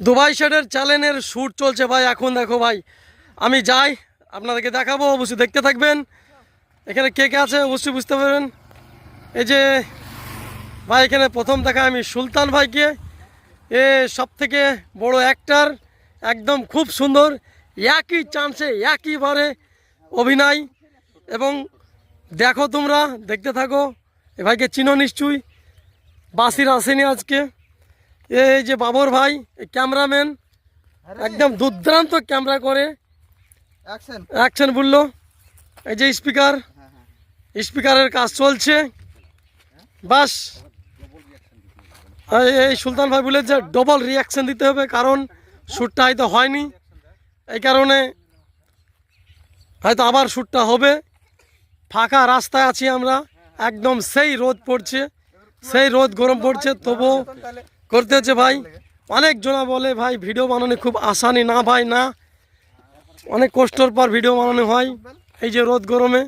Dubai শেডের চ্যানেলের shoot চলছে ভাই, এখন দেখো ভাই। আমি যাই, আপনাদেরকে দেখাবো, অবশ্যই দেখতে থাকবেন। এখানে কে কে আছে অবশ্যই বুঝতে পারবেন। এই যে, ভাই, এখানে প্রথম দেখা আমি সুলতান ভাইকে। এ সব থেকে বড় অ্যাক্টার একদম খুব সুন্দর, একই চান্সে একইবারে অভিনয়। এবং দেখো তোমরা, দেখতে থাকো। এ ভাইকে চিনো নিশ্চয়ই। বাসির আসেনি আজকে। এই যে বাবর ভাই ক্যামেরাম্যান একদম দুর্দান্ত ক্যামেরা করে। অ্যাকশন বলল। এই যে স্পিকার স্পিকারের কাজ চলছে। বাস। এই- এই সুলতান ভাই বলে যে ডবল রিয়াকশন দিতে হবে কারণ শ্যুটটা হয়তো হয়নি। এই কারণে হয়তো আবার শ্যুটটা হবে। ফাঁকা রাস্তায় আছি আমরা। একদম সেই রোদ পড়ছে সেই রোদ গরম পড়ছে তাহলে করতে হচ্ছে ভাই। অনেক জনা বলে ভাই ভিডিও বানানো খুব আসানি। না ভাই না। অনেক কষ্টর পর ভিডিও বানানো হয়। এই যে রোদ গরমে।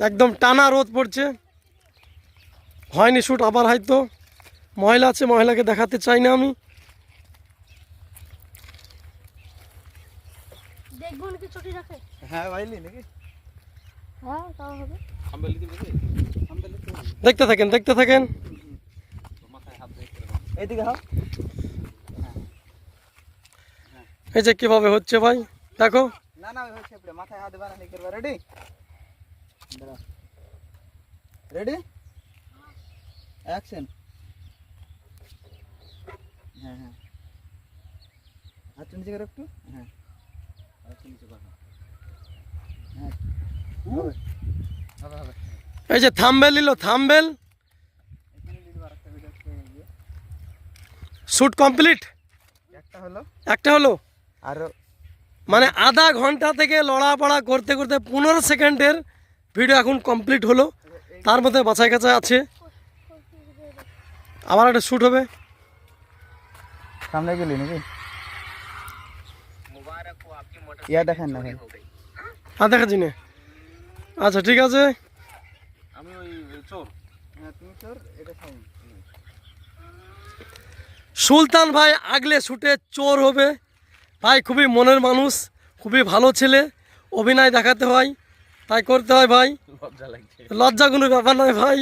একদম টানা রোদ পড়ছে। হয়নি শ্যুট আবার হয়তো। মহিলা আছে মহিলাকে দেখাতে চাই না আমি। হ্যাঁ হ্যাঁ তাও হবে। দেখতে থাকেন দেখতে থাকেন। এইদিকে হাও। এই যে কীভাবে হচ্ছে ভাই? দেখো। না না হচ্ছে মাথায় হাত বানা করবা রেডি রেডি অ্যাকশন হ্যাঁ হ্যাঁ। হাত নিচে করে একটু। হ্যাঁ। নিচে করো। হ্যাঁ। এই যে থামবেল নিল থামবেল এখানে দিদি আরেকটা ভিডিও করে দিয়ে শ্যুট কমপ্লিট একটা হলো। একটা হলো? আর মানে আধা ঘণ্টা থেকে লড়াপড়া করতে করতে পনেরো সেকেন্ডের ভিডিও এখন কমপ্লিট হলো। তার মধ্যে বাছাই কাছাই আছে। আবার একটা শ্যুট হবে। সামনে গেলি নাকি? ইয়া দেখেন না আর দেখাচ্ছি না। আচ্ছা ঠিক আছে। হ্যাঁ তুমি তোর এটা সুলতান ভাই আগলে শুটে চোর হবে। ভাই খুবই মনের মানুষ খুবই ভালো ছেলে অভিনয় দেখাতে হয় তাই করতে হয় ভাই। লজ্জা কোনো ব্যাপার নয় ভাই।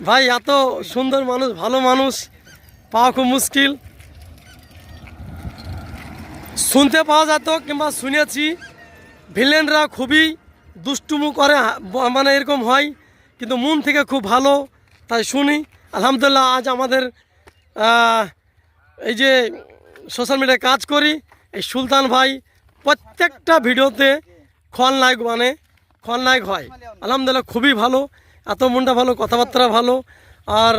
ভাই এত সুন্দর মানুষ ভালো মানুষ পাওয়া খুব মুশকিল। শুনতে পাওয়া যেত কিংবা শুনেছি ভিলেনরা খুবই দুষ্টুমু করে মানে এরকম হয় কিন্তু মন থেকে খুব ভালো তাই শুনি। আলহামদুলিল্লাহ আজ আমাদের এই যে সোশ্যাল মিডিয়ায় কাজ করি এই সুলতান ভাই প্রত্যেকটা ভিডিওতে খলনায়ক মানে খলনায়ক হয়। আলহামদুলিল্লাহ খুবই ভালো এত মনটা ভালো কথাবার্তা ভালো আর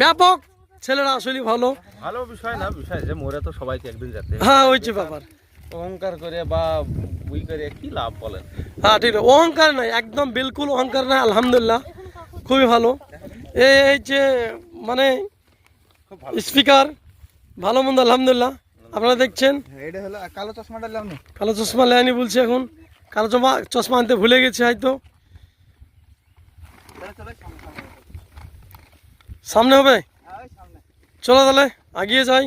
ব্যাপক ছেলেরা আসলে ভালো। ভালো বিষয় না বিষয় যে মোরে তো সবাইকে একদিন যেতে হ্যাঁ হয়েছে ব্যাপার। অহংকার করে বা উই করে কি লাভ বলেন? হ্যাঁ ঠিক অহংকার নাই একদম বিলকুল অহংকার নাই আলহামদুলিল্লাহ খুবই ভালো। এই এই যে মানে স্পিকার ভালো মন্দ আলহামদুলিল্লাহ। আপনারা দেখছেন? এটা হলো কালো চশমাটা লাম কালো চশমা লেয়নি বলছে এখন। কালো চশমা চশমা আনতে ভুলে গেছে হয়তো। সামনে হবে। হ্যাঁ চলো তাহলে আগিয়ে যাই।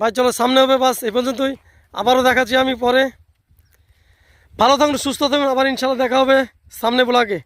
ভাই চলো সামনে হবে বাস এ পর্যন্তই। আবারও দেখাচ্ছি আমি পরে। ভালো থাকুন সুস্থ থাকুন আবার ইনশাল্লাহ দেখা হবে সামনে ব্লগে।